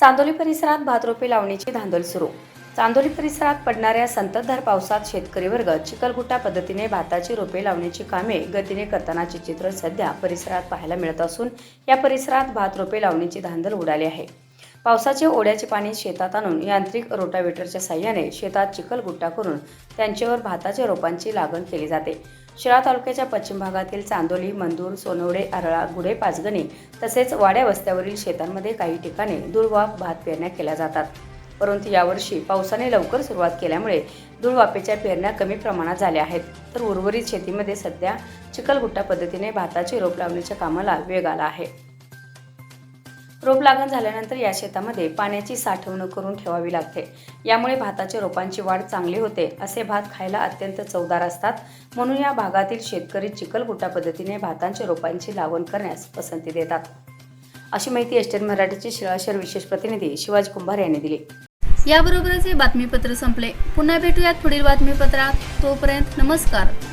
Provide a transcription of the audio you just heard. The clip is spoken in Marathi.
चांदोली परिसरात भात रोपे लावण्याची धांदल सुरू. चांदोली परिसरात पडणाऱ्या संततधार पावसात शेतकरी वर्ग चिखलगुटा पद्धतीने भाताची रोपे लावण्याची कामे गतीने करतानाचे चित्र सध्या परिसरात पाहायला मिळत असून या परिसरात भात रोपे लावण्याची धांदल उडाली आहे. पावसाचे ओढ्याचे पाणी शेतात आणून यांत्रिक रोटावेटरच्या साह्याने शेतात चिखलगुट्टा करून त्यांच्यावर भाताच्या रोपांची लागण केली जाते. शिरा तालुक्याच्या पश्चिम भागातील चांदोली मंदूर सोनवडे आरळा गुढे पाचगणी तसेच वाड्या वस्त्यावरील शेतांमध्ये काही ठिकाणी दुर्वाप भात पेरण्या केल्या जातात. परंतु यावर्षी पावसाने लवकर सुरुवात केल्यामुळे दुर्वापेच्या पेरण्या कमी प्रमाणात झाल्या आहेत. तर उर्वरित शेतीमध्ये सध्या चिखलगुट्टा पद्धतीने भाताची रोप लावण्याच्या कामाला वेग आला आहे. रोप लागण झाल्यानंतर या शेतामध्ये पाण्याची साठवणूक करून ठेवावी लागते. यामुळे भाताच्या रोपांची वाढ चांगली होते असे भात खायला अत्यंत चवदार असतात. म्हणून या भागातील शेतकरी चिखलगुटा पद्धतीने भातांच्या रोपांची लागवण करण्यास पसंती देतात. अशी माहिती एस्टेट मराठीचे शिळाशर विशेष प्रतिनिधी शिवाजी कुंभार यांनी दिली. याबरोबरच हे बातमीपत्र संपले. पुन्हा भेटूयात पुढील बातमीपत्रात. तोपर्यंत नमस्कार.